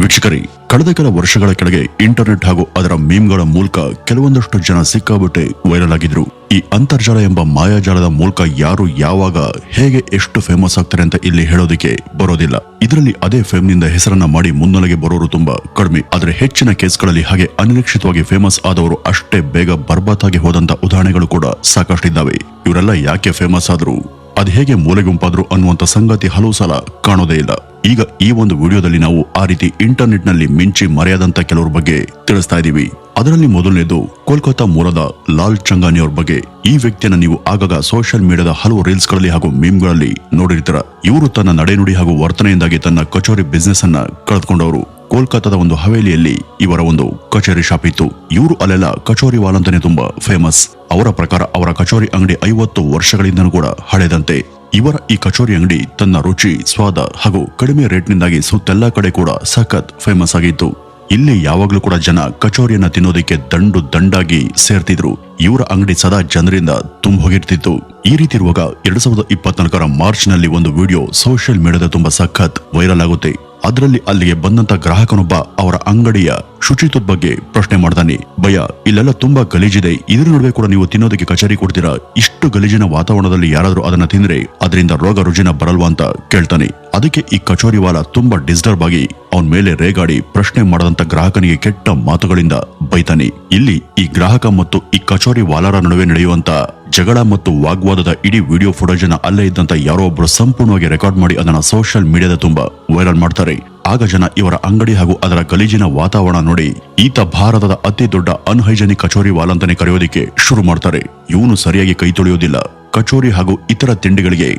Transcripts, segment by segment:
ವೀಕ್ಷಕರೇ, ಕಳೆದ ಕೆಲ ವರ್ಷಗಳ ಕೆಳಗೆ ಇಂಟರ್ನೆಟ್ ಹಾಗೂ ಅದರ ಮೀಮ್ಗಳ ಮೂಲಕ ಕೆಲವೊಂದಷ್ಟು ಜನ ಸಿಕ್ಕಾಬಿಟ್ಟೆ ವೈರಲ್ ಆಗಿದ್ರು ಈ ಅಂತರ್ಜಾಲ ಎಂಬ ಮಾಯಾಜಾಲದ ಮೂಲಕ ಯಾರು ಯಾವಾಗ, ಹೇಗೆ ಎಷ್ಟು ಫೇಮಸ್ ಆಗ್ತಾರೆ ಅಂತ ಇಲ್ಲಿ ಹೇಳೋದಕ್ಕೆ ಬರೋದಿಲ್ಲ. ಇದರಲ್ಲಿ ಅದೇ ಫೇಮ್ನಿಂದ ಹೆಸರನ್ನ ಮಾಡಿ ಮುನ್ನೆಲೆಗೆ ಬರೋರು ತುಂಬಾ ಕಡಿಮೆ. ಆದ್ರೆ ಹೆಚ್ಚಿನ ಕೇಸ್ಗಳಲ್ಲಿ ಹಾಗೆ ಅನಿರೀಕ್ಷಿತವಾಗಿ ಫೇಮಸ್ ಆದವರು ಅಷ್ಟೇ ಬೇಗ ಬರ್ಬಾತಾಗಿ ಹೋದಂತ ಉದಾಹರಣೆಗಳು ಕೂಡ ಸಾಕಷ್ಟಿದ್ದಾವೆ ಇವರೆಲ್ಲ ಯಾಕೆ ಫೇಮಸ್ ಆದ್ರು, ಅದು ಹೇಗೆ ಮೂಲೆ ಗುಂಪಾದ್ರು ಅನ್ನುವಂತ ಸಂಗತಿ ಹಲವು ಸಲ ಕಾಣೋದೇ ಇಲ್ಲ. ಈಗ ಈ ಒಂದು ವಿಡಿಯೋದಲ್ಲಿ ನಾವು ಆ ರೀತಿ ಇಂಟರ್ನೆಟ್ನಲ್ಲಿ ಮಿಂಚಿ ಮರೆಯಾದಂತ ಕೆಲವರ ಬಗ್ಗೆ ತಿಳಿಸ್ತಾ ಇದೀವಿ ಅದರಲ್ಲಿ ಮೊದಲನೇದು ಕೋಲ್ಕತ್ತಾ ಮೂಲದ ಲಾಲ್ ಚಂಗಾನಿ ಅವ್ರ ಬಗ್ಗೆ. ಈ ವ್ಯಕ್ತಿಯನ್ನ ನೀವು ಆಗಾಗ ಸೋಷಿಯಲ್ ಮೀಡಿಯಾದ ಹಲವು ರೀಲ್ಸ್ಗಳಲ್ಲಿ ಹಾಗೂ ಮೀಮ್ಗಳಲ್ಲಿ ನೋಡಿರ್ತಾರ. ಇವರು ತನ್ನ ನಡೆನುಡಿ ಹಾಗೂ ವರ್ತನೆಯಿಂದಾಗಿ ತನ್ನ ಕಚೋರಿ ಬಿಸ್ನೆಸ್ ಅನ್ನ ಕಳೆದುಕೊಂಡವರು. ಕೋಲ್ಕತ್ತಾದ ಒಂದು ಹವೇಲಿಯಲ್ಲಿ ಇವರ ಒಂದು ಕಚೇರಿ ಶಾಪ್ ಇತ್ತು. ಇವರು ಅಲ್ಲೆಲ್ಲ ಕಚೋರಿ ವಾಲ್ ತುಂಬಾ ಫೇಮಸ್ ಅವರ ಪ್ರಕಾರ ಅವರ ಕಚೋರಿ ಅಂಗಡಿ ಐವತ್ತು ವರ್ಷಗಳಿಂದನೂ ಕೂಡ ಹಳೆದಂತೆ. ಇವರ ಈ ಕಚೋರಿ ಅಂಗಡಿ ತನ್ನ ರುಚಿ, ಸ್ವಾದ ಹಾಗೂ ಕಡಿಮೆ ರೇಟ್ನಿಂದಾಗಿ ಸುತ್ತೆಲ್ಲ ಕಡೆ ಕೂಡ ಸಖತ್ ಫೇಮಸ್ ಆಗಿತ್ತು. ಇಲ್ಲಿ ಯಾವಾಗಲೂ ಕೂಡ ಜನ ಕಚೋರಿಯನ್ನ ತಿನ್ನೋದಕ್ಕೆ ದಂಡು ದಂಡಾಗಿ ಸೇರ್ತಿದ್ರು. ಇವರ ಅಂಗಡಿ ಸದಾ ಜನರಿಂದ ತುಂಬ ಹೋಗಿರ್ತಿತ್ತು. ಈ ರೀತಿ ಇರುವಾಗ ಎರಡ್ ಸಾವಿರದ ಇಪ್ಪತ್ನಾಲ್ಕರ ಮಾರ್ಚ್ನಲ್ಲಿ ಒಂದು ವಿಡಿಯೋ ಸೋಷಿಯಲ್ ಮೀಡಿಯಾದ ತುಂಬಾ ಸಖತ್ ವೈರಲ್ ಆಗುತ್ತೆ. ಅದರಲ್ಲಿ ಅಲ್ಲಿಗೆ ಬಂದಂತ ಗ್ರಾಹಕನೊಬ್ಬ ಅವರ ಅಂಗಡಿಯ ಶುಚಿತ್ವದ ಬಗ್ಗೆ ಪ್ರಶ್ನೆ ಮಾಡ್ತಾನೆ ಭಯ, ಇಲ್ಲೆಲ್ಲ ತುಂಬಾ ಗಲೀಜಿದೆ. ಇದ್ರ ನಡುವೆ ಕೂಡ ನೀವು ತಿನ್ನೋದಕ್ಕೆ ಕಚೇರಿ ಕೊಡ್ತೀರಾ? ಇಷ್ಟು ಗಲೀಜಿನ ವಾತಾವರಣದಲ್ಲಿ ಯಾರಾದ್ರೂ ಅದನ್ನ ತಿಂದ್ರೆ ಅದರಿಂದ ರೋಗ ರುಜಿನ ಬರಲ್ವಾ ಅಂತ ಕೇಳ್ತಾನೆ. ಅದಕ್ಕೆ ಈ ಕಚೋರಿ ವಾಲ ತುಂಬಾ ಡಿಸ್ಟರ್ಬ್ ಆಗಿ ಅವನ್ ಮೇಲೆ ರೇಗಾಡಿ ಪ್ರಶ್ನೆ ಮಾಡದಂತ ಗ್ರಾಹಕನಿಗೆ ಕೆಟ್ಟ ಮಾತುಗಳಿಂದ ಬೈತಾನೆ. ಇಲ್ಲಿ ಈ ಗ್ರಾಹಕ ಮತ್ತು ಈ ಕಚೋರಿ ವಾಲರ ನಡುವೆ ನಡೆಯುವಂತ ಜಗಳ ಮತ್ತು ವಾಗ್ವಾದದ ಇಡೀ ವಿಡಿಯೋ ಫುಟೇಜ್ ಅನ್ನ ಅಲ್ಲೇ ಇದ್ದಂತ ಯಾರೋ ಒಬ್ರು ಸಂಪೂರ್ಣವಾಗಿ ರೆಕಾರ್ಡ್ ಮಾಡಿ ಅದನ್ನ ಸೋಷಿಯಲ್ ಮೀಡಿಯಾದ ತುಂಬಾ ವೈರಲ್ ಮಾಡ್ತಾರೆ. ಆಗ ಜನ ಇವರ ಅಂಗಡಿ ಹಾಗೂ ಅದರ ಗಲೀಜಿನ ವಾತಾವರಣ ನೋಡಿ, ಈತ ಭಾರತದ ಅತಿ ದೊಡ್ಡ ಅನ್ಹೈಜೆನಿಕ್ ಕಚೋರಿ ವಾಲಂತನೆ ಕರೆಯೋದಿಕ್ಕೆ ಶುರು ಮಾಡ್ತಾರೆ. ಇವನು ಸರಿಯಾಗಿ ಕೈ ತೊಳೆಯೋದಿಲ್ಲ. ಕಚೋರಿ ಹಾಗೂ ಇತರ ತಿಂಡಿಗಳಿಗೆ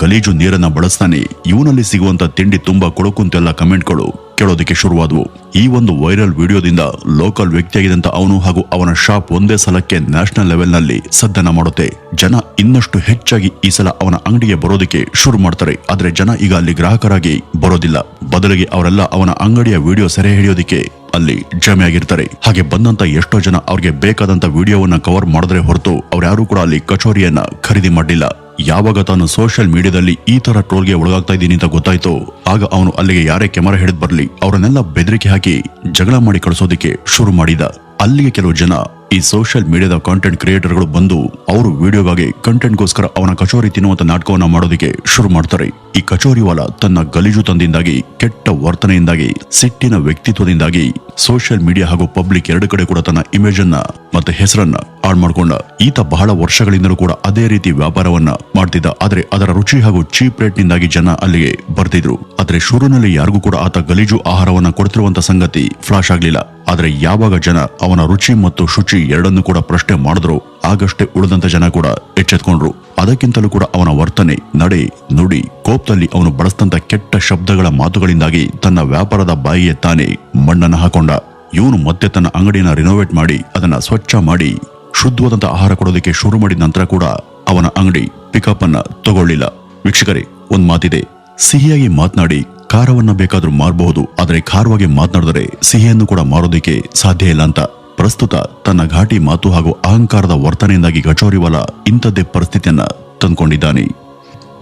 ಗಲೀಜು ನೀರನ್ನ ಬಳಸ್ತಾನೆ. ಇವನಲ್ಲಿ ಸಿಗುವಂತ ತಿಂಡಿ ತುಂಬಾ ಕೊಳಕುಂತೆಲ್ಲ ಕಮೆಂಟ್ಗಳು. ಕೇಳೋದಕ್ಕೆ ಶುರುವಾದವು. ಈ ಒಂದು ವೈರಲ್ ವಿಡಿಯೋದಿಂದ ಲೋಕಲ್ ವ್ಯಕ್ತಿಯಾಗಿದ್ದಂತ ಅವನು ಹಾಗೂ ಅವನ ಶಾಪ್ ಒಂದೇ ಸಲಕ್ಕೆ ನ್ಯಾಷನಲ್ ಲೆವೆಲ್ನಲ್ಲಿ ಸದ್ದನ ಮಾಡುತ್ತೆ. ಜನ ಇನ್ನಷ್ಟು ಹೆಚ್ಚಾಗಿ ಈ ಸಲ ಅವನ ಅಂಗಡಿಗೆ ಬರೋದಕ್ಕೆ ಶುರು ಮಾಡ್ತಾರೆ. ಆದ್ರೆ ಜನ ಈಗ ಅಲ್ಲಿ ಗ್ರಾಹಕರಾಗಿ ಬರೋದಿಲ್ಲ. ಬದಲಿಗೆ ಅವರೆಲ್ಲ ಅವನ ಅಂಗಡಿಯ ವಿಡಿಯೋ ಸೆರೆ ಹಿಡಿಯೋದಕ್ಕೆ ಅಲ್ಲಿ ಜಮೆಯಾಗಿರ್ತಾರೆ. ಹಾಗೆ ಬಂದಂತ ಎಷ್ಟೋ ಜನ ಅವ್ರಿಗೆ ಬೇಕಾದಂತ ವಿಡಿಯೋವನ್ನ ಕವರ್ ಮಾಡಿದ್ರೆ ಹೊರತು ಅವ್ರ್ಯಾರು ಕೂಡ ಅಲ್ಲಿ ಕಚೋರಿಯನ್ನ ಖರೀದಿ ಮಾಡಲಿಲ್ಲ. ಯಾವಾಗ ತಾನು ಸೋಷಿಯಲ್ ಮೀಡಿಯಾದಲ್ಲಿ ಈ ತರ ಟ್ರೋಲ್ಗೆ ಒಳಗಾಗ್ತಾ ಇದ್ದೀನಿ ಅಂತ ಗೊತ್ತಾಯ್ತು. ಆಗ ಅವನು ಅಲ್ಲಿಗೆ ಯಾರೇ ಕ್ಯಾಮರಾ ಹಿಡಿದ್ ಬರಲಿ, ಅವರನ್ನೆಲ್ಲ ಬೆದರಿಕೆ ಹಾಕಿ ಜಗಳ ಮಾಡಿ ಕಳಿಸೋದಕ್ಕೆ ಶುರು ಮಾಡಿದ. ಅಲ್ಲಿಗೆ ಕೆಲವು ಜನ ಈ ಸೋಷಿಯಲ್ ಮೀಡಿಯಾದ ಕಾಂಟೆಂಟ್ ಕ್ರಿಯೇಟರ್ಗಳು ಬಂದು ಅವರು ವಿಡಿಯೋಗಾಗಿ ಕಂಟೆಂಟ್ಗೋಸ್ಕರ ಅವನ ಕಚೋರಿ ತಿನ್ನುವಂತ ನಾಟಕವನ್ನ ಮಾಡೋದಕ್ಕೆ ಶುರು ಮಾಡ್ತಾರೆ. ಈ ಕಚೋರಿ ವಾಲ ತನ್ನ ಗಲೀಜು ತಂದಿಂದಾಗಿ, ಕೆಟ್ಟ ವರ್ತನೆಯಿಂದಾಗಿ, ಸಿಟ್ಟಿನ ವ್ಯಕ್ತಿತ್ವದಿಂದಾಗಿ ಸೋಷಿಯಲ್ ಮೀಡಿಯಾ ಹಾಗೂ ಪಬ್ಲಿಕ್ ಎರಡು ಕಡೆ ಕೂಡ ತನ್ನ ಇಮೇಜ್ ಅನ್ನ ಮತ್ತೆ ಹೆಸರನ್ನ ಹಾಳು ಮಾಡ್ಕೊಂಡ ಈತ ಬಹಳ ವರ್ಷಗಳಿಂದಲೂ ಕೂಡ ಅದೇ ರೀತಿ ವ್ಯಾಪಾರವನ್ನ ಮಾಡ್ತಿದ್ದ. ಆದ್ರೆ ಅದರ ರುಚಿ ಹಾಗೂ ಚೀಪ್ ರೇಟ್ ನಿಂದಾಗಿ ಜನ ಅಲ್ಲಿಗೆ ಬರ್ತಿದ್ರು. ಆದ್ರೆ ಶುರುನಲ್ಲಿ ಯಾರಿಗೂ ಕೂಡ ಆತ ಗಲೀಜು ಆಹಾರವನ್ನ ಕೊಡ್ತಿರುವಂತ ಸಂಗತಿ ಫ್ಲಾಶ್ ಆಗ್ಲಿಲ್ಲ. ಆದ್ರೆ ಯಾವಾಗ ಜನ ಅವನ ರುಚಿ ಮತ್ತು ಶುಚಿ ಎರಡನ್ನೂ ಕೂಡ ಪ್ರಶ್ನೆ ಮಾಡಿದ್ರು, ಆಗಷ್ಟೇ ಉಳಿದಂತ ಜನ ಕೂಡ ಎಚ್ಚೆತ್ಕೊಂಡ್ರು. ಅದಕ್ಕಿಂತಲೂ ಕೂಡ ಅವನ ವರ್ತನೆ, ನಡೆ, ನುಡಿ, ಕೋಪದಲ್ಲಿ ಅವನು ಬಳಸಿದಂತ ಕೆಟ್ಟ ಶಬ್ದಗಳ ಮಾತುಗಳಿಂದಾಗಿ ತನ್ನ ವ್ಯಾಪಾರದ ಬಾಯಿಗೆ ತಾನೇ ಮಣ್ಣನ್ನು ಹಾಕೊಂಡ. ಇವನು ಮತ್ತೆ ತನ್ನ ಅಂಗಡಿಯನ್ನು ರಿನೋವೇಟ್ ಮಾಡಿ, ಅದನ್ನ ಸ್ವಚ್ಛ ಮಾಡಿ, ಶುದ್ಧವಾದಂತ ಆಹಾರ ಕೊಡೋದಕ್ಕೆ ಶುರು ಮಾಡಿದ ನಂತರ ಕೂಡ ಅವನ ಅಂಗಡಿ ಪಿಕಪ್ ಅನ್ನ ತಗೊಳ್ಳಿಲ್ಲ. ವೀಕ್ಷಕರೇ, ಒಂದ್ ಮಾತಿದೆ. ಸಿಹಿಯಾಗಿ ಮಾತನಾಡಿ ಖಾರವನ್ನ ಬೇಕಾದ್ರೂ ಮಾರಬಹುದು, ಆದರೆ ಖಾರವಾಗಿ ಮಾತನಾಡಿದರೆ ಸಿಹಿಯನ್ನು ಕೂಡ ಮಾರೋದಕ್ಕೆ ಸಾಧ್ಯ ಇಲ್ಲ ಅಂತ. ಪ್ರಸ್ತುತ ತನ್ನ ಘಾಟಿ ಮಾತು ಹಾಗೂ ಅಹಂಕಾರದ ವರ್ತನೆಯಿಂದಾಗಿ ಗಚೋರಿವಾಲ ಇಂಥದ್ದೇ ಪರಿಸ್ಥಿತಿಯನ್ನ ತಂದುಕೊಂಡಿದ್ದಾನೆ.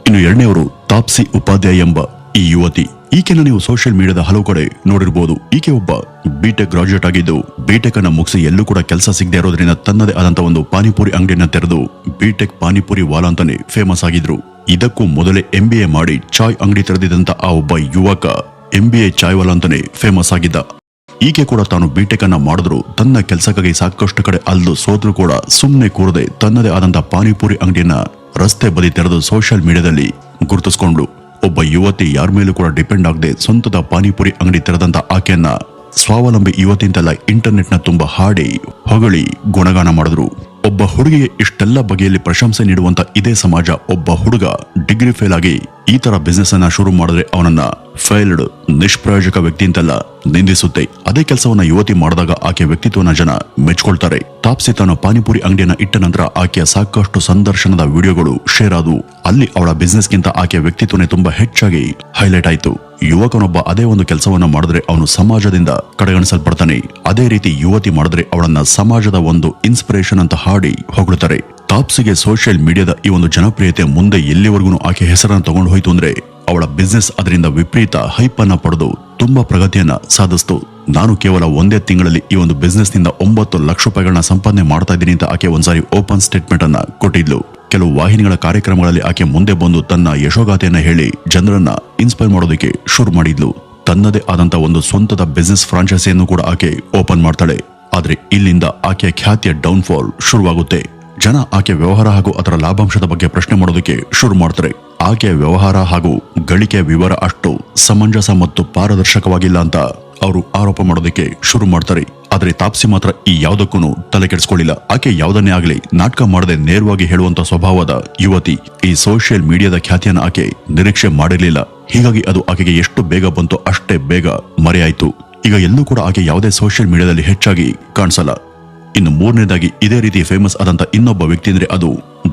ಇನ್ನು ಎರಡನೆಯವರು ತಾಪ್ಸಿ ಉಪಾಧ್ಯಾಯ ಎಂಬ ಈ ಯುವತಿ. ಈಕೆನ ನೀವು ಸೋಷಿಯಲ್ ಮೀಡಿಯಾದ ಹಲವು ಕಡೆ ನೋಡಿರಬಹುದು ಈಕೆ ಒಬ್ಬ ಬಿಟೆಕ್ ಗ್ರಾಜುಯೇಟ್ ಆಗಿದ್ದು ಬಿಟೆಕ್ ಅನ್ನ ಮುಗಿಸಿ ಎಲ್ಲೂ ಕೂಡ ಕೆಲಸ ಸಿಗದೆ ಇರೋದ್ರಿಂದ ತನ್ನದೇ ಆದಂತ ಒಂದು ಪಾನಿಪುರಿ ಅಂಗಡಿಯನ್ನ ತೆರೆದು ಬಿಟೆಕ್ ಪಾನಿಪುರಿ ವಾಲ ಅಂತಾನೆ ಫೇಮಸ್ ಆಗಿದ್ರು. ಇದಕ್ಕೂ ಮೊದಲೇ ಎಂ ಮಾಡಿ ಚಾಯ್ ಅಂಗಡಿ ತೆರೆದಿದ್ದಂತ ಆ ಒಬ್ಬ ಯುವಕ M B A Chai Wala ಅಂತಾನೆ ಫೇಮಸ್ ಆಗಿದ್ದ. ಈಕೆ ಕೂಡ ತಾನು ಬಿಟೆಕ್ ಅನ್ನ ಮಾಡಿದ್ರು. ತನ್ನ ಕೆಲಸಕ್ಕಾಗಿ ಸಾಕಷ್ಟು ಕಡೆ ಅಲ್ದು ಸೋದ್ರು ಕೂಡ ಸುಮ್ಮನೆ ಕೂರದೆ ತನ್ನದೇ ಆದಂತ ಪಾನಿಪುರಿ ಅಂಗಡಿಯನ್ನ ರಸ್ತೆ ಬದಿ ತೆರೆದು ಸೋಷಿಯಲ್ ಮೀಡಿಯಾದಲ್ಲಿ ಗುರುತಿಸ್ಕೊಂಡ್ಳು. ಒಬ್ಬ ಯುವತಿ ಯಾರ ಮೇಲೂ ಕೂಡ ಡಿಪೆಂಡ್ ಆಗದೆ ಸ್ವಂತದ ಪಾನಿಪುರಿ ಅಂಗಡಿ ತೆರೆದಂತ ಆಕೆಯನ್ನ ಸ್ವಾವಲಂಬಿ ಯುವತಿಯಿಂದೆಲ್ಲ ಇಂಟರ್ನೆಟ್ನ ತುಂಬಾ ಹಾಡಿ ಹೊಗಳಿ ಗುಣಗಾನ ಮಾಡಿದ್ರು. ಒಬ್ಬ ಹುಡುಗಿಗೆ ಇಷ್ಟೆಲ್ಲ ಬಗೆಯಲ್ಲಿ ಪ್ರಶಂಸೆ ನೀಡುವಂತ ಇದೇ ಸಮಾಜ ಒಬ್ಬ ಹುಡುಗ ಡಿಗ್ರಿ ಫೇಲ್ ಆಗಿ ಈ ತರ ಬಿಸ್ನೆಸ್ ಅನ್ನ ಶುರು ಮಾಡಿದ್ರೆ ಅವನನ್ನ ಫೈಲ್ಡ್ ನಿಷ್ಪ್ರಯೋಜಕ ವ್ಯಕ್ತಿ ಅಂತೆಲ್ಲ ನಿಂದಿಸುತ್ತೆ. ಅದೇ ಕೆಲಸವನ್ನ ಯುವತಿ ಮಾಡಿದಾಗ ಆಕೆ ವ್ಯಕ್ತಿತ್ವನ ಜನ ಮೆಚ್ಕೊಳ್ತಾರೆ. ತಾಪ್ಸಿ ತನ್ನ ಪಾನಿಪುರಿ ಅಂಗಡಿಯನ್ನ ಇಟ್ಟ ನಂತರ ಆಕೆಯ ಸಾಕಷ್ಟು ಸಂದರ್ಶನದ ವಿಡಿಯೋಗಳು ಶೇರ್ ಆದವು. ಅಲ್ಲಿ ಅವಳ ಬಿಸ್ನೆಸ್ಗಿಂತ ಆಕೆಯ ವ್ಯಕ್ತಿತ್ವನೇ ತುಂಬಾ ಹೆಚ್ಚಾಗಿ ಹೈಲೈಟ್ ಆಯಿತು. ಯುವಕನೊಬ್ಬ ಅದೇ ಒಂದು ಕೆಲಸವನ್ನ ಮಾಡಿದ್ರೆ ಅವನು ಸಮಾಜದಿಂದ ಕಡೆಗಣಿಸಲ್ಪಡ್ತಾನೆ. ಅದೇ ರೀತಿ ಯುವತಿ ಮಾಡಿದ್ರೆ ಅವಳನ್ನ ಸಮಾಜದ ಒಂದು ಇನ್ಸ್ಪಿರೇಷನ್ ಅಂತ ಹಾಡಿ ಹೊಗಳುತ್ತಾರೆ ತಾಪ್ಸಿಗೆ ಸೋಷಿಯಲ್ ಮೀಡಿಯಾದ ಈ ಒಂದು ಜನಪ್ರಿಯತೆ ಮುಂದೆ ಎಲ್ಲಿವರೆಗೂ ಆಕೆ ಹೆಸರನ್ನು ತಗೊಂಡು ಹೋಯ್ತು ಅಂದ್ರೆ ಅವಳ ಬಿಸ್ನೆಸ್ ಅದರಿಂದ ವಿಪರೀತ ಹೈಪ್ ಅನ್ನ ಪಡೆದು ತುಂಬಾ ಪ್ರಗತಿಯನ್ನ ಸಾಧಿಸ್ತು. ನಾನು ಕೇವಲ ಒಂದೇ ತಿಂಗಳಲ್ಲಿ ಈ ಒಂದು ಬಿಸ್ನೆಸ್ನಿಂದ ಒಂಬತ್ತು ಲಕ್ಷ ರೂಪಾಯಿಗಳನ್ನ ಸಂಪಾದನೆ ಮಾಡ್ತಾ ಇದ್ದೀನಿ ಅಂತ ಆಕೆ ಒಂದ್ಸಾರಿ ಓಪನ್ ಸ್ಟೇಟ್ಮೆಂಟ್ ಅನ್ನ ಕೊಟ್ಟಿದ್ಲು. ಕೆಲವು ವಾಹಿನಿಗಳ ಕಾರ್ಯಕ್ರಮಗಳಲ್ಲಿ ಆಕೆ ಮುಂದೆ ಬಂದು ತನ್ನ ಯಶೋಗಾಥೆಯನ್ನ ಹೇಳಿ ಜನರನ್ನ ಇನ್ಸ್ಪೈರ್ ಮಾಡೋದಕ್ಕೆ ಶುರು ಮಾಡಿದ್ಲು. ತನ್ನದೇ ಆದಂತ ಒಂದು ಸ್ವಂತದ ಬಿಸ್ನೆಸ್ ಫ್ರಾಂಚೈಸಿಯನ್ನು ಕೂಡ ಆಕೆ ಓಪನ್ ಮಾಡ್ತಾಳೆ. ಆದ್ರೆ ಇಲ್ಲಿಂದ ಆಕೆಯ ಖ್ಯಾತಿಯ ಡೌನ್ಫಾಲ್ ಶುರುವಾಗುತ್ತೆ. ಜನ ಆಕೆ ವ್ಯವಹಾರ ಹಾಗೂ ಅದರ ಲಾಭಾಂಶದ ಬಗ್ಗೆ ಪ್ರಶ್ನೆ ಮಾಡೋದಕ್ಕೆ ಶುರು ಮಾಡ್ತಾರೆ. ಆಕೆಯ ವ್ಯವಹಾರ ಹಾಗೂ ಗಳಿಕೆಯ ವಿವರ ಅಷ್ಟು ಸಮಂಜಸ ಮತ್ತು ಪಾರದರ್ಶಕವಾಗಿಲ್ಲ ಅಂತ ಅವರು ಆರೋಪ ಮಾಡೋದಕ್ಕೆ ಶುರು ಮಾಡ್ತಾರೆ. ಆದರೆ ತಾಪ್ಸಿ ಮಾತ್ರ ಈ ಯಾವುದಕ್ಕೂ ತಲೆ ಕೆಡಿಸ್ಕೊಳ್ಳಿಲ್ಲ. ಆಕೆ ಯಾವುದನ್ನೇ ಆಗಲಿ ನಾಟಕ ಮಾಡದೆ ನೇರವಾಗಿ ಹೇಳುವಂತ ಸ್ವಭಾವದ ಯುವತಿ ಈ ಸೋಷಿಯಲ್ ಮೀಡಿಯಾದ ಖ್ಯಾತಿಯನ್ನು ಆಕೆ ನಿರೀಕ್ಷೆ ಮಾಡಿರಲಿಲ್ಲ. ಹೀಗಾಗಿ ಅದು ಆಕೆಗೆ ಎಷ್ಟು ಬೇಗ ಬಂತೋ ಅಷ್ಟೇ ಬೇಗ ಮರೆಯಾಯಿತು. ಈಗ ಎಲ್ಲೂ ಕೂಡ ಆಕೆ ಯಾವುದೇ ಸೋಷಿಯಲ್ ಮೀಡಿಯಾದಲ್ಲಿ ಹೆಚ್ಚಾಗಿ ಕಾಣಿಸಲ್ಲ. ಇನ್ನು ಮೂರನೇದಾಗಿ ಇದೇ ರೀತಿ ಫೇಮಸ್ ಆದಂತ ಇನ್ನೊಬ್ಬ ವ್ಯಕ್ತಿ ಅಂದ್ರೆ ಅದು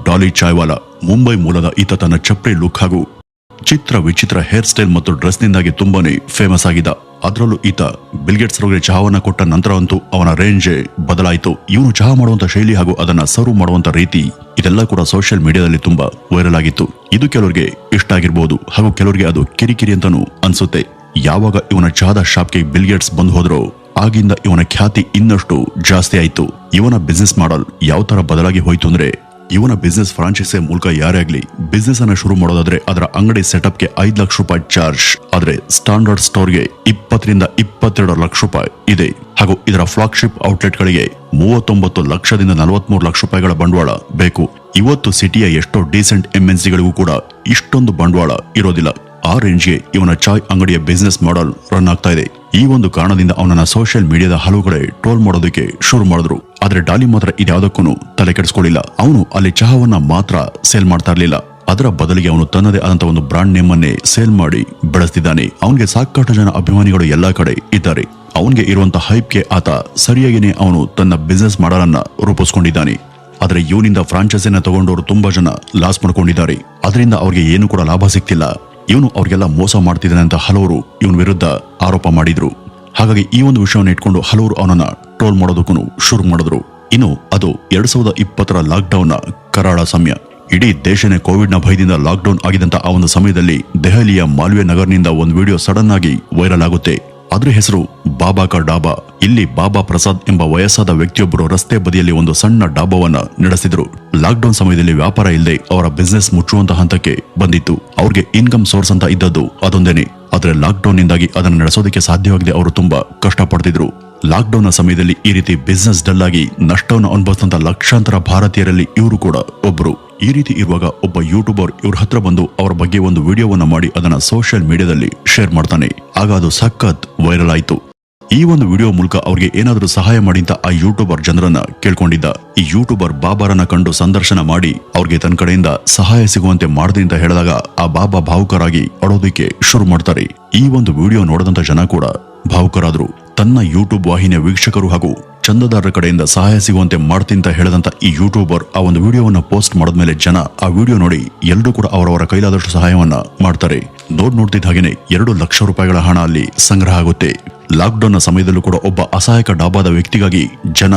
ಡಾಲಿ ಚಾಯ್ವಾಲಾ ಮುಂಬೈ ಮೂಲದ ಈತ ತನ್ನ ಚಪ್ರಿ ಲುಕ್ ಹಾಗೂ ಚಿತ್ರ ವಿಚಿತ್ರ ಹೇರ್ ಸ್ಟೈಲ್ ಮತ್ತು ಡ್ರೆಸ್ ನಿಂದಾಗಿ ತುಂಬಾನೇ ಫೇಮಸ್ ಆಗಿದ್ದ. ಅದರಲ್ಲೂ ಈತ ಬಿಲ್ಗೇಟ್ಸ್ ಅವರಿಗೆ ಚಹಾವನ್ನ ಕೊಟ್ಟ ನಂತರ ಅಂತೂ ಅವನ ರೇಂಜೇ ಬದಲಾಯಿತು. ಇವನು ಚಹಾ ಮಾಡುವಂತ ಶೈಲಿ ಹಾಗೂ ಅದನ್ನ ಸರ್ವ್ ಮಾಡುವಂತ ರೀತಿ ಇದೆಲ್ಲ ಕೂಡ ಸೋಷಿಯಲ್ ಮೀಡಿಯಾದಲ್ಲಿ ತುಂಬಾ ವೈರಲ್ ಆಗಿತ್ತು. ಇದು ಕೆಲವರಿಗೆ ಇಷ್ಟ ಆಗಿರ್ಬೋದು ಹಾಗೂ ಕೆಲವರಿಗೆ ಅದು ಕಿರಿಕಿರಿ ಅಂತಾನೂ ಅನ್ಸುತ್ತೆ. ಯಾವಾಗ ಇವನ ಚಹಾದ ಶಾಪ್ಗೆ ಬಿಲ್ಗೇಟ್ಸ್ ಬಂದು ಹೋದ್ರೋ ಆಗಿಂದ ಇವನ ಖ್ಯಾತಿ ಇನ್ನಷ್ಟು ಜಾಸ್ತಿ ಆಯಿತು. ಇವನ ಬಿಸ್ನೆಸ್ ಮಾಡಲ್ ಯಾವ ತರ ಬದಲಾಗಿ ಹೋಯ್ತು ಅಂದ್ರೆ, ಇವನ ಬಿಸ್ನೆಸ್ ಫ್ರಾಂಚೈಸಿ ಮೂಲಕ ಯಾರೇ ಆಗ್ಲಿ ಬಿಸ್ನೆಸ್ ಅನ್ನ ಶುರು ಮಾಡೋದಾದ್ರೆ ಅದರ ಅಂಗಡಿ ಸೆಟಪ್ಗೆ ಐದು ಲಕ್ಷ ರೂಪಾಯಿ ಚಾರ್ಜ್ ಆದ್ರೆ ಸ್ಟ್ಯಾಂಡರ್ಡ್ ಸ್ಟೋರ್ಗೆ ಇಪ್ಪತ್ತರಿಂದ ಇಪ್ಪತ್ತೆರಡು ಲಕ್ಷ ರೂಪಾಯಿ ಇದೆ. ಹಾಗೂ ಇದರ ಫ್ಲಾಗ್ಶಿಪ್ ಔಟ್ಲೆಟ್ ಗಳಿಗೆ ಮೂವತ್ತೊಂಬತ್ತು ಲಕ್ಷದಿಂದ ನಲವತ್ಮೂರು ಲಕ್ಷ ರೂಪಾಯಿಗಳ ಬಂಡವಾಳ ಬೇಕು. ಇವತ್ತು ಸಿಟಿಯ ಎಷ್ಟೋ ಡೀಸೆಂಟ್ ಎಂಎನ್ಸಿಗಳಿಗೂ ಕೂಡ ಇಷ್ಟೊಂದು ಬಂಡವಾಳ ಇರೋದಿಲ್ಲ. ಆ ರೇಂಜ್ಗೆ ಇವನ ಚಾಯ್ ಅಂಗಡಿಯ ಬಿಸ್ನೆಸ್ ಮಾಡಲ್ ರನ್ ಆಗ್ತಾ ಇದೆ. ಈ ಒಂದು ಕಾರಣದಿಂದ ಅವನನ್ನ ಸೋಷಿಯಲ್ ಮೀಡಿಯಾದ ಹಲವು ಕಡೆ ಟ್ರೋಲ್ ಮಾಡೋದಕ್ಕೆ ಶುರು ಮಾಡಿದ್ರು. ಆದ್ರೆ ಡಾಲಿ ಮಾತ್ರ ಇದ್ಯಾವುದಕ್ಕೂ ತಲೆ ಕೆಡಿಸ್ಕೊಳ್ಳಿಲ್ಲ ಅವನು ಅಲ್ಲಿ ಚಹಾವನ್ನ ಮಾತ್ರ ಸೇಲ್ ಮಾಡ್ತಾ ಇರ್ಲಿಲ್ಲ. ಅದರ ಬದಲಿಗೆ ಅವನು ತನ್ನದೇ ಆದಂತ ಒಂದು ಬ್ರಾಂಡ್ ನೇಮ್ ಅನ್ನೇ ಸೇಲ್ ಮಾಡಿ ಬೆಳೆಸ್ತಿದ್ದಾನೆ. ಅವನಿಗೆ ಸಾಕಷ್ಟು ಜನ ಅಭಿಮಾನಿಗಳು ಎಲ್ಲಾ ಕಡೆ ಇದ್ದಾರೆ. ಅವನಿಗೆ ಇರುವಂತ ಹೈಪ್ಗೆ ಆತ ಸರಿಯಾಗಿನೇ ಅವನು ತನ್ನ ಬಿಸ್ನೆಸ್ ಮಾಡಲನ್ನ ರೂಪಿಸ್ಕೊಂಡಿದ್ದಾನೆ. ಆದರೆ ಇವನಿಂದ ಫ್ರಾಂಚೈಸಿನ ತಗೊಂಡವರು ತುಂಬಾ ಜನ ಲಾಸ್ ಮಾಡ್ಕೊಂಡಿದ್ದಾರೆ. ಅದರಿಂದ ಅವರಿಗೆ ಏನು ಕೂಡ ಲಾಭ ಸಿಗ್ತಿಲ್ಲ. ಇವನು ಅವ್ರಿಗೆಲ್ಲ ಮೋಸ ಮಾಡ್ತಿದ್ದಾನೆ ಅಂತ ಹಲವರು ಇವನ ವಿರುದ್ಧ ಆರೋಪ ಮಾಡಿದ್ರು. ಹಾಗಾಗಿ ಈ ಒಂದು ವಿಷಯವನ್ನು ಇಟ್ಕೊಂಡು ಹಲವರು ಅವನನ್ನ ಟ್ರೋಲ್ ಮಾಡೋದಕ್ಕೂ ಶುರು ಮಾಡಿದ್ರು. ಇನ್ನು ಅದು ಎರಡ್ ಸಾವಿರದ ಇಪ್ಪತ್ತರ ಲಾಕ್ಡೌನ್ನ ಕರಾಳ ಸಮಯ. ಇಡೀ ದೇಶನೇ ಕೋವಿಡ್ನ ಭಯದಿಂದ ಲಾಕ್ಡೌನ್ ಆಗಿದಂತ ಆ ಒಂದು ಸಮಯದಲ್ಲಿ ದೆಹಲಿಯ ಮಾಲ್ವೆ ನಗರ್ನಿಂದ ಒಂದು ವಿಡಿಯೋ ಸಡನ್ ಆಗಿ ವೈರಲ್ ಆಗುತ್ತೆ. ಅದ್ರ ಹೆಸರು ಬಾಬಾ ಕಾ ಡಾಬಾ. ಇಲ್ಲಿ ಬಾಬಾ ಪ್ರಸಾದ್ ಎಂಬ ವಯಸ್ಸಾದ ವ್ಯಕ್ತಿಯೊಬ್ಬರು ರಸ್ತೆ ಬದಿಯಲ್ಲಿ ಒಂದು ಸಣ್ಣ ಡಾಬಾವನ್ನ ನಡೆಸಿದ್ರು. ಲಾಕ್ಡೌನ್ ಸಮಯದಲ್ಲಿ ವ್ಯಾಪಾರ ಇಲ್ಲದೆ ಅವರ ಬಿಸ್ನೆಸ್ ಮುಚ್ಚುವಂತ ಹಂತಕ್ಕೆ ಬಂದಿತ್ತು. ಅವ್ರಿಗೆ ಇನ್ಕಮ್ ಸೋರ್ಸ್ ಅಂತ ಇದ್ದದ್ದು ಅದೊಂದೇನೆ. ಆದರೆ ಲಾಕ್ಡೌನ್ ನಿಂದಾಗಿ ಅದನ್ನು ನಡೆಸೋದಕ್ಕೆ ಸಾಧ್ಯವಾಗದೆ ಅವರು ತುಂಬಾ ಕಷ್ಟಪಡ್ತಿದ್ರು. ಲಾಕ್ಡೌನ್ ಸಮಯದಲ್ಲಿ ಈ ರೀತಿ ಬಿಸ್ನೆಸ್ ಡಲ್ ಆಗಿ ನಷ್ಟವನ್ನು ಅನುಭವಿಸಿದಂತ ಲಕ್ಷಾಂತರ ಭಾರತೀಯರಲ್ಲಿ ಇವರು ಕೂಡ ಒಬ್ರು. ಈ ರೀತಿ ಇರುವಾಗ ಒಬ್ಬ ಯೂಟ್ಯೂಬರ್ ಇವ್ರ ಹತ್ರ ಬಂದು ಅವರ ಬಗ್ಗೆ ಒಂದು ವಿಡಿಯೋವನ್ನ ಮಾಡಿ ಅದನ್ನ ಸೋಷಿಯಲ್ ಮೀಡಿಯಾದಲ್ಲಿ ಶೇರ್ ಮಾಡ್ತಾನೆ. ಆಗ ಅದು ಸಖತ್ ವೈರಲ್ ಆಯ್ತು. ಈ ಒಂದು ವಿಡಿಯೋ ಮೂಲಕ ಅವ್ರಿಗೆ ಏನಾದರೂ ಸಹಾಯ ಮಾಡಿ ಆ ಯೂಟ್ಯೂಬರ್ ಜನರನ್ನ ಕೇಳ್ಕೊಂಡಿದ್ದ. ಈ ಯೂಟ್ಯೂಬರ್ ಬಾಬಾರನ್ನ ಕಂಡು ಸಂದರ್ಶನ ಮಾಡಿ ಅವ್ರಿಗೆ ತನ್ನ ಕಡೆಯಿಂದ ಸಹಾಯ ಸಿಗುವಂತೆ ಮಾಡಿದೆ ಅಂತ ಹೇಳಿದಾಗ ಆ ಬಾಬಾ ಭಾವುಕರಾಗಿ ಅಡೋದಿಕ್ಕೆ ಶುರು ಮಾಡ್ತಾರೆ. ಈ ಒಂದು ವಿಡಿಯೋ ನೋಡದಂತ ಜನ ಕೂಡ ಭಾವುಕರಾದ್ರು. ತನ್ನ ಯೂಟ್ಯೂಬ್ ವಾಹಿನಿಯ ವೀಕ್ಷಕರು ಹಾಗೂ ಚಂದದಾರರ ಕಡೆಯಿಂದ ಸಹಾಯ ಸಿಗುವಂತೆ ಮಾಡ್ತೀನಿ ಅಂತ ಹೇಳಿದಂತ ಈ ಯೂಟ್ಯೂಬರ್ ಆ ಒಂದು ವಿಡಿಯೋವನ್ನು ಪೋಸ್ಟ್ ಮಾಡಿದ ಮೇಲೆ ಜನ ಆ ವಿಡಿಯೋ ನೋಡಿ ಎಲ್ಲರೂ ಕೂಡ ಅವರವರ ಕೈಲಾದಷ್ಟು ಸಹಾಯವನ್ನ ಮಾಡ್ತಾರೆ. ನೋಡ್ ನೋಡ್ತಿದ್ದ ಹಾಗೇನೆ ಎರಡು ಲಕ್ಷ ರೂಪಾಯಿಗಳ ಹಣ ಅಲ್ಲಿ ಸಂಗ್ರಹ ಆಗುತ್ತೆ. ಲಾಕ್ಡೌನ್ನ ಸಮಯದಲ್ಲೂ ಕೂಡ ಒಬ್ಬ ಅಸಹಾಯಕ ಡಾಬಾದ ವ್ಯಕ್ತಿಗಾಗಿ ಜನ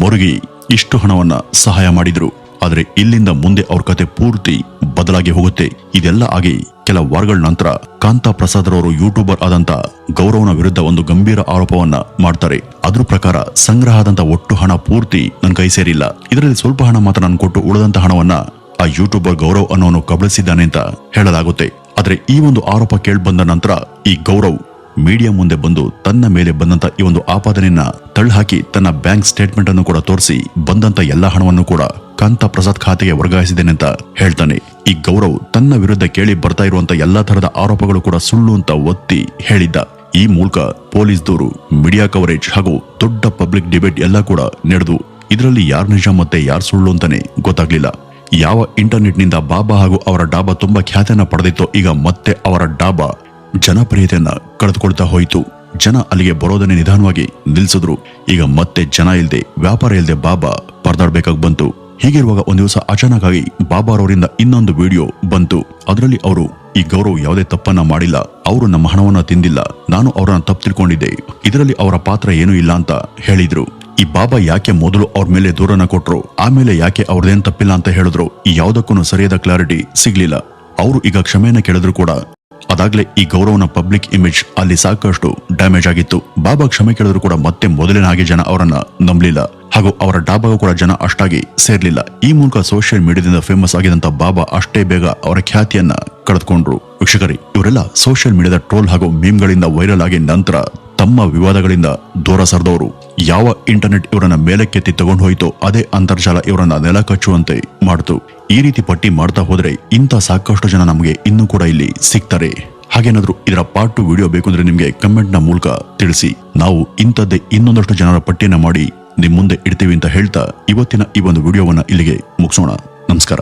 ಮುರುಗಿ ಇಷ್ಟು ಹಣವನ್ನ ಸಹಾಯ ಮಾಡಿದ್ರು. ಆದರೆ ಇಲ್ಲಿಂದ ಮುಂದೆ ಅವ್ರ ಕತೆ ಪೂರ್ತಿ ಬದಲಾಗಿ ಹೋಗುತ್ತೆ. ಇದೆಲ್ಲ ಆಗಿ ಕೆಲ ವಾರಗಳ ನಂತರ ಕಾಂತಾ ಪ್ರಸಾದ್ ರವರು ಯೂಟ್ಯೂಬರ್ ಆದಂತ ಗೌರವನ ವಿರುದ್ಧ ಒಂದು ಗಂಭೀರ ಆರೋಪವನ್ನ ಮಾಡ್ತಾರೆ. ಅದ್ರ ಪ್ರಕಾರ ಸಂಗ್ರಹ ಆದಂತ ಒಟ್ಟು ಹಣ ಪೂರ್ತಿ ನನ್ನ ಕೈ ಸೇರಿಲ್ಲ. ಇದರಲ್ಲಿ ಸ್ವಲ್ಪ ಹಣ ಮಾತ್ರ ನಾನು ಕೊಟ್ಟು ಉಳಿದಂತ ಹಣವನ್ನ ಆ ಯೂಟ್ಯೂಬರ್ ಗೌರವ್ ಅನ್ನೋನು ಕಬಳಿಸಿದ್ದಾನೆ ಅಂತ ಹೇಳಲಾಗುತ್ತೆ. ಆದ್ರೆ ಈ ಒಂದು ಆರೋಪ ಕೇಳ್ಬಂದ ನಂತರ ಈ ಗೌರವ್ ಮೀಡಿಯಾ ಮುಂದೆ ಬಂದು ತನ್ನ ಮೇಲೆ ಬಂದಂತ ಈ ಒಂದು ಆಪಾದನೆಯನ್ನ ತಳ್ಳಹಾಕಿ ತನ್ನ ಬ್ಯಾಂಕ್ ಸ್ಟೇಟ್ಮೆಂಟ್ ಅನ್ನು ಕೂಡ ತೋರಿಸಿ ಬಂದಂತ ಎಲ್ಲಾ ಹಣವನ್ನು ಕೂಡ ಕಾಂತಾ ಪ್ರಸಾದ್ ಖಾತೆಗೆ ವರ್ಗಾಯಿಸಿದ್ದೇನೆ ಅಂತ ಹೇಳ್ತಾನೆ. ಈ ಗೌರವ್ ತನ್ನ ವಿರುದ್ಧ ಕೇಳಿ ಬರ್ತಾ ಇರುವಂತ ಎಲ್ಲಾ ತರದ ಆರೋಪಗಳು ಕೂಡ ಸುಳ್ಳು ಅಂತ ಒತ್ತಿ ಹೇಳಿದ್ದ. ಈ ಮೂಲಕ ಪೊಲೀಸ್ ದೂರು ಮೀಡಿಯಾ ಕವರೇಜ್ ಹಾಗೂ ದೊಡ್ಡ ಪಬ್ಲಿಕ್ ಡಿಬೇಟ್ ಎಲ್ಲ ಕೂಡ ನಡೆದು, ಇದರಲ್ಲಿ ಯಾರ್ ನಿಜ ಮತ್ತೆ ಯಾರ್ ಸುಳ್ಳು ಅಂತಾನೆ ಗೊತ್ತಾಗ್ಲಿಲ್ಲ. ಯಾವ ಇಂಟರ್ನೆಟ್ನಿಂದ ಬಾಬಾ ಹಾಗೂ ಅವರ ಡಾಬಾ ತುಂಬಾ ಖ್ಯಾತಿಯನ್ನ ಪಡೆದಿತ್ತೋ ಈಗ ಮತ್ತೆ ಅವರ ಡಾಬಾ ಜನಪ್ರಿಯತೆಯನ್ನ ಕಳೆದುಕೊಳ್ತಾ ಹೋಯಿತು. ಜನ ಅಲ್ಲಿಗೆ ಬರೋದನ್ನೇ ನಿಧಾನವಾಗಿ ನಿಲ್ಸಿದ್ರು ಈಗ ಮತ್ತೆ ಜನ ಇಲ್ಲದೆ ವ್ಯಾಪಾರ ಇಲ್ಲದೆ ಬಾಬಾ ಪರದಾಡ್ಬೇಕಾಗಿ ಬಂತು. ಹೀಗಿರುವಾಗ ಒಂದು ದಿವಸ ಅಚಾನಕ್ ಆಗಿ ಬಾಬಾರವರಿಂದ ಇನ್ನೊಂದು ವಿಡಿಯೋ ಬಂತು. ಅದರಲ್ಲಿ ಅವರು, ಈ ಗೌರವ್ ಯಾವುದೇ ತಪ್ಪನ್ನ ಮಾಡಿಲ್ಲ. ಅವರು ನಮ್ಮ ಹಣವನ್ನ ತಿಂದಿಲ್ಲ. ನಾನು ಅವರನ್ನ ತಪ್ಪು ತಿಳ್ಕೊಂಡಿದ್ದೆ. ಇದರಲ್ಲಿ ಅವರ ಪಾತ್ರ ಏನೂ ಇಲ್ಲ ಅಂತ ಹೇಳಿದ್ರು. ಈ ಬಾಬಾ ಯಾಕೆ ಮೊದಲು ಅವ್ರ ಮೇಲೆ ದೂರನ ಕೊಟ್ರು? ಆಮೇಲೆ ಯಾಕೆ ಅವ್ರದೇನ್ ತಪ್ಪಿಲ್ಲ ಅಂತ ಹೇಳಿದ್ರು? ಈ ಯಾವುದಕ್ಕೂ ಸರಿಯಾದ ಕ್ಲಾರಿಟಿ ಸಿಗ್ಲಿಲ್ಲ. ಅವರು ಈಗ ಕ್ಷಮೆಯನ್ನ ಕೇಳಿದ್ರು ಕೂಡ. ಅದಾಗ್ಲೇ ಈ ಗೌರವನ ಪಬ್ಲಿಕ್ ಇಮೇಜ್ ಅಲ್ಲಿ ಸಾಕಷ್ಟು ಡ್ಯಾಮೇಜ್ ಆಗಿತ್ತು. ಬಾಬಾ ಕ್ಷಮೆ ಕೇಳಿದ್ರು ಕೂಡ ಮತ್ತೆ ಮೊದಲಿನ ಹಾಗೆ ಜನ ಅವರನ್ನ ನಂಬಲಿಲ್ಲ. ಹಾಗೂ ಅವರ ಡಾಬಾಗೂ ಕೂಡ ಜನ ಅಷ್ಟಾಗಿ ಸೇರಲಿಲ್ಲ. ಈ ಮೂಲಕ ಸೋಷಿಯಲ್ ಮೀಡಿಯಾದಿಂದ ಫೇಮಸ್ ಆಗಿದಂತ ಬಾಬಾ ಅಷ್ಟೇ ಬೇಗ ಅವರ ಖ್ಯಾತಿಯನ್ನ ಕಳೆದುಕೊಂಡ್ರು. ವೀಕ್ಷಕರೇ, ಇವರೆಲ್ಲ ಸೋಷಿಯಲ್ ಮೀಡಿಯಾದ ಟ್ರೋಲ್ ಹಾಗೂ ಮೀಮ್ಗಳಿಂದ ವೈರಲ್ ಆಗಿ ನಂತರ ತಮ್ಮ ವಿವಾದಗಳಿಂದ ದೂರ ಸರಿದವರು. ಯಾವ ಇಂಟರ್ನೆಟ್ ಇವರನ್ನ ಮೇಲಕ್ಕೆತ್ತಿ ತಗೊಂಡು ಹೋಯಿತೋ ಅದೇ ಅಂತರ್ಜಾಲ ಇವರನ್ನ ನೆಲ ಕಚ್ಚುವಂತೆ ಮಾಡಿತು. ಈ ರೀತಿ ಪಟ್ಟಿ ಮಾಡ್ತಾ ಹೋದ್ರೆ ಇಂಥ ಸಾಕಷ್ಟು ಜನ ನಮಗೆ ಇನ್ನೂ ಕೂಡ ಇಲ್ಲಿ ಸಿಗ್ತಾರೆ. ಹಾಗೇನಾದ್ರೂ ಇದರ ಪಾರ್ಟ್ ಟು ವಿಡಿಯೋ ಬೇಕು ಅಂದ್ರೆ ನಿಮಗೆ ಕಮೆಂಟ್ನ ಮೂಲಕ ತಿಳಿಸಿ. ನಾವು ಇಂಥದ್ದೇ ಇನ್ನೊಂದಷ್ಟು ಜನರ ಪಟ್ಟಿಯನ್ನ ಮಾಡಿ ನಿಮ್ ಮುಂದೆ ಇಡ್ತೀವಿ ಅಂತ ಹೇಳ್ತಾ ಇವತ್ತಿನ ಈ ಒಂದು ವಿಡಿಯೋವನ್ನು ಇಲ್ಲಿಗೆ ಮುಗಿಸೋಣ. ನಮಸ್ಕಾರ.